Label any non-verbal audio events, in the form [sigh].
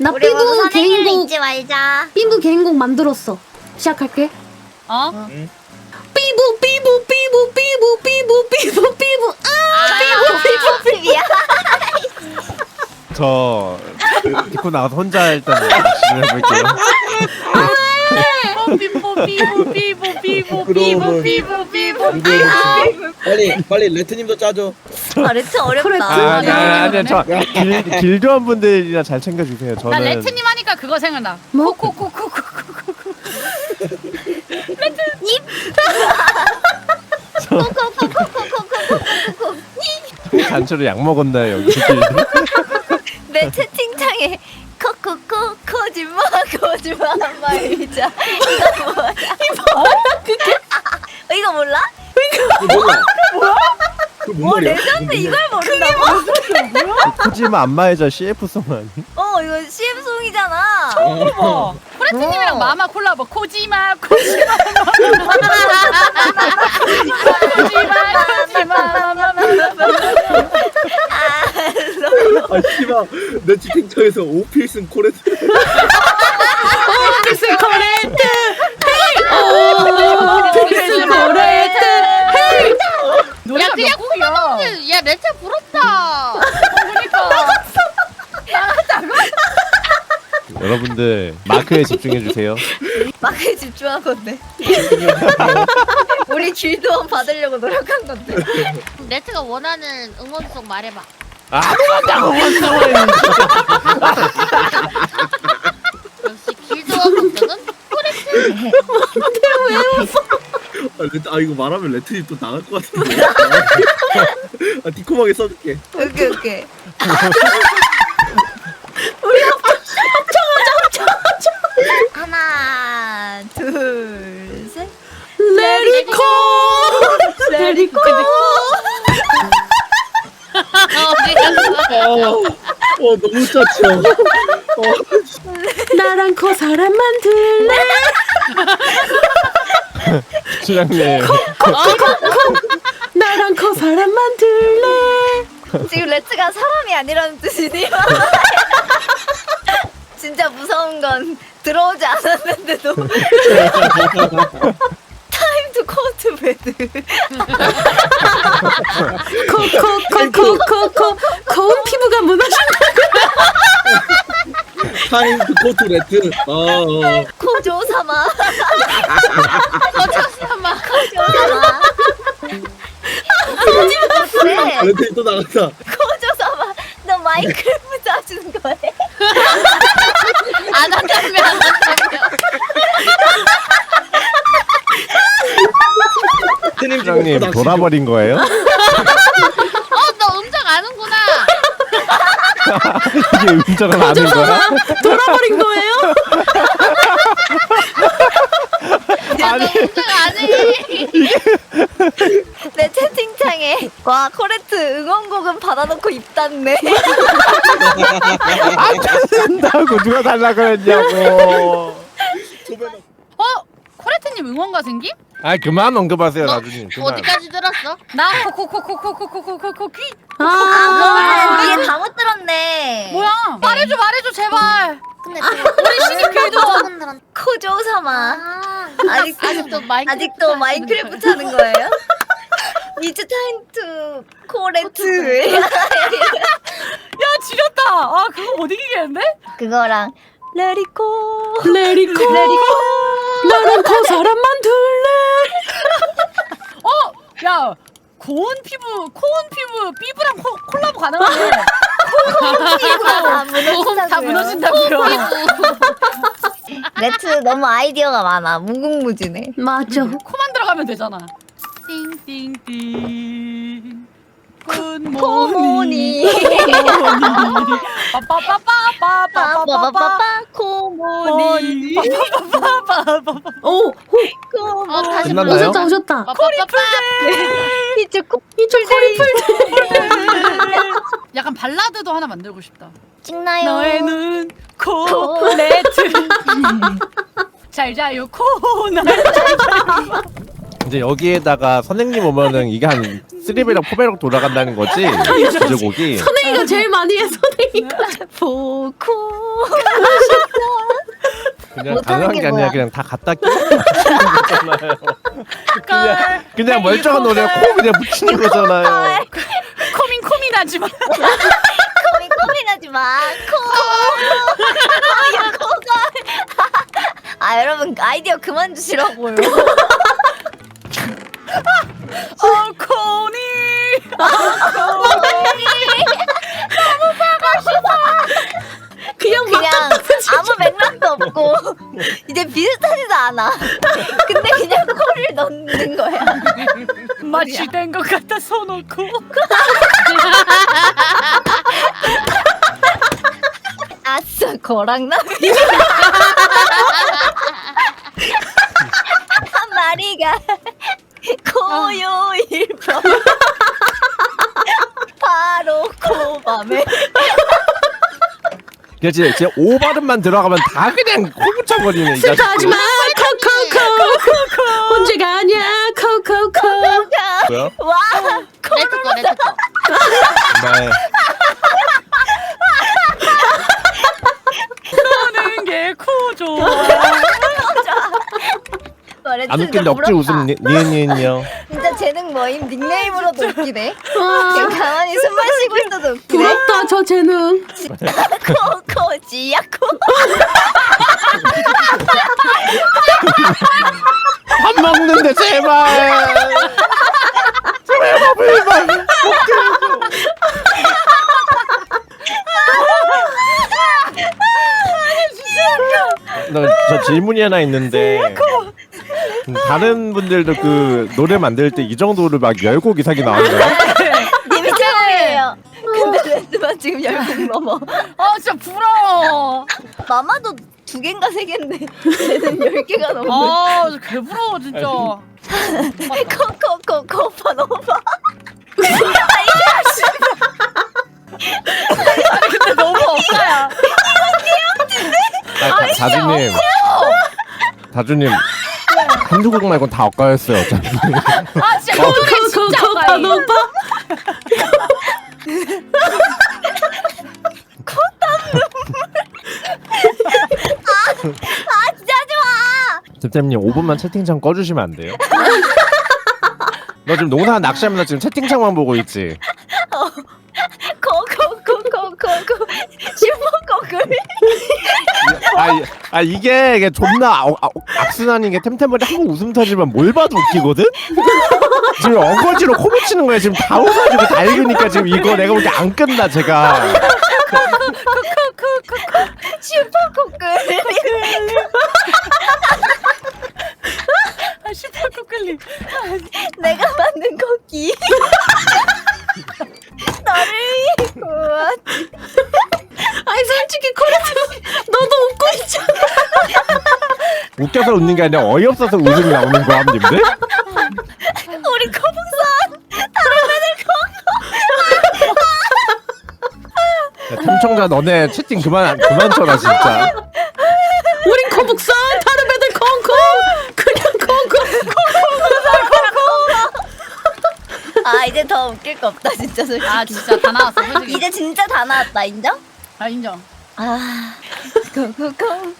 나 우리 모두 삐부 선행일 개인곡 잊지 말자. 삐부 개인곡 만들었어. 시작할게. 어? 삐부 삐부 삐부 삐부 삐부 삐부 삐부 아 삐부 삐부야. [laughs] 저 디코 나가서 혼자 일단 열심히 해볼게요. 삐뽀 삐뽀 삐뽀 삐뽀 삐뽀 삐뽀 삐뽀? 빨리 빨리 레트님도 짜줘. 아 레트 어렵다. 그래, 아, 아니, 아, 아니, 아니, 저 그러네. 길, 길교한 분들이나 잘 챙겨주세요. 나 저는 레트님 하니까 그거 생각나 뭐? 코코코코코코코 단체로 약 먹었나요 여기? [laughs] 내 채팅창에 코코코 코지마 코지마 말자. 이거 뭐야? 어, 이거 몰라? 그거 몰라. 그뭔 말이야? 레전드 이걸 모른다고? 하지만 안마의자 CF송 아니? 어 이거 CM송이잖아. 어. 프레트님이랑 어. 마마 콜라보 코지마 코지마 코지마 코지마 아 씨발 내 채팅창에서 오필슨 코레트. [laughs] 여러분들 마크에 집중해 주세요. 마크에 집중한 건데. [laughs] 우리 길도원 받으려고 노력한 건데. 레트가 원하는 응원송 말해봐. 아, 그만하고 원성을 역시 길드원 검정은 아, 레트, 아 이거 말하면 레트님 또 나갈 것 같은데. [laughs] 아 디코방에 써줄게. 오케이 오케이. [laughs] 하나 둘 셋. 레리코 어, 어 너무 짜쳐. 나랑 코 사람 만들래 주장님 나랑 코 사람 만들래 지금 레츠가 사람이 아니라는 뜻이니? [laughs] 진짜 무서운 건 들어오지 않았는데도 [laughs] 코트 베드 코코코코코코 거운 피부가 무너진다 타임 투 코트 레트. 어. 어. 코조 사마 잠깐만. 코조 사마 네 레트님 또 나갔다. 코조 사마 너 마인크 [laughs] 래프트 하시는 거예요? 안 한다며 안 한다며. 주장님 [laughs] [laughs] 돌아버린 거예요? 어 너 음정 아는구나. 이게 음정을 아는 거야? 돌아버린 거예요? 너 음정 아니. [laughs] 내 채팅창에 와 코레트 응원곡은 받아놓고 입단네 안 된다고 누가 달라 그랬냐고. 어? 코레트님 응원가 생김? 아 그만 언급하세요 너 나중에. 그만. 어디까지 들었어? 나 코코코코코코코코코키 아아 위에 다못 들었네 뭐야 말해줘 말해줘 제발 근데 우리 신입 길드원 코조 사마 아, 아직도 아직도 마인크래프트 아직도 마인크래프트 거예요? 하는 거예요? It's time to 코레트 야 지렸다 아 그거 못 이기겠는데? 그거랑 레리코 레리코 나랑 코 사람 만들래. 어? 야 고운 피부 코운 피부 삐부랑 코, 콜라보 가능하네 다 무너진다고요? 다 무너진다고요? 레트 너무 아이디어가 많아. 무궁무진해. 맞아. 코만 들어가면 되잖아. 띵띵띵 코모니 빠빠빠빠빠빠빠빠 빠빠빠빠 코모니 오어 다시 끝났나요? 오셨다 오셨다 빠빠빠빠. 이쪽 이쪽 코리풀 약간 발라드도 하나 만들고 싶다 찍나요? 너의 눈 코레트 잘 자요 코나 이제 여기에다가 선생님 오면은 이게 한 3배랑 4배랑 돌아간다는 거지? 주제곡이 선행이가 제일 많이 해 선행이가 보코 그냥 못하는 당한 게 게 아니라 뭐야? 그냥 다 갖다 끼는 거잖아요. 그냥 그냥 멀쩡한 노래 코 그냥 붙이는 거잖아요. 코민 코민 하지 마. 코미 코미하지 마. 코. 야 코가. 아 여러분 아이디어 그만 주시라고요. [laughs] 그냥 막 그냥 아무 맥락도 없고 이제 비슷하지도 않아. 근데 그냥 코를 넣는 거야. 마치 된것 같아 써놓고. 아싸 거랑 나. [laughs] 한 마리가 고요일밤 바로 코밤에 그렇지 제 오발음만 들어가면 다 그냥 코 붙여버리네 이 슬퍼하지 마. 코코코 혼자가 아니야 코코코 뭐야? 와 레트 거 레트 거. 네. 노는 게 코죠. 안 웃긴데 억지 웃음 니- 니은니은요. 재능 모임? 닉네임으로도 웃기네. 와 지금 가만히 숨만 쉬고 있어도 웃기네. 부럽다 저 재능. 코코 지야코. 밥 먹는데 제발. 제발 밥을 너저 질문이 하나 있는데. 음, 다른 분들도 그 노래 만들 때 이 정도로 막 열곡 이상이 나왔나요? 님이 최고예요 근데 레드만 지금 열곡 넘어 아 진짜 부러워. 마마도 두 개인가 세 개인데 쟤는 열 개가 넘어 아 개부러워 진짜. 코코코코 오빠 너무 봐 근데 너무 없다야. 아, 다, 다주님. 다주님. 한두 곡 말고 다 엇갈렸어요. 어차피. 아 진짜 그게 진짜 코코코 아까이. 반 오빠 아 진짜 하지마 잼잼님 5분만 채팅창 꺼주시면 안 돼요? 너 지금 농사 낚시하면서 지금 채팅창만 보고 있지? 코코코코코코 슈퍼코크 아, 이- 아 이게, 이게 존나 아, 아, 악순환인 게 템템머리 한 번 웃음 터지면 뭘 봐도 웃기거든? 지금 어거지로 코 붙이는 거야 지금 다 웃어가지고 다 읽으니까 지금 이거 내가 볼 때 안 끝나 제가 슈퍼코크 아 슈퍼 코클리. 내가 만든 코끼 너를 위해 아니 솔직히 코레트 너도 웃고 있잖아 웃겨서 웃는 게 아니라 어이없어서 웃음이 나오는 거야 님들? 우리 거북선 다른 애들 거 야, 템청자 너네 채팅 그만 그만 쳐라 진짜 우린 거북선 다른 애들 콩콩 그냥 콩콩 아 이제 더 웃길 거 없다 진짜 솔직히 아 진짜 다 나왔어 솔직히. 이제 진짜 다 나왔다 인정? 아 인정. 아 코코코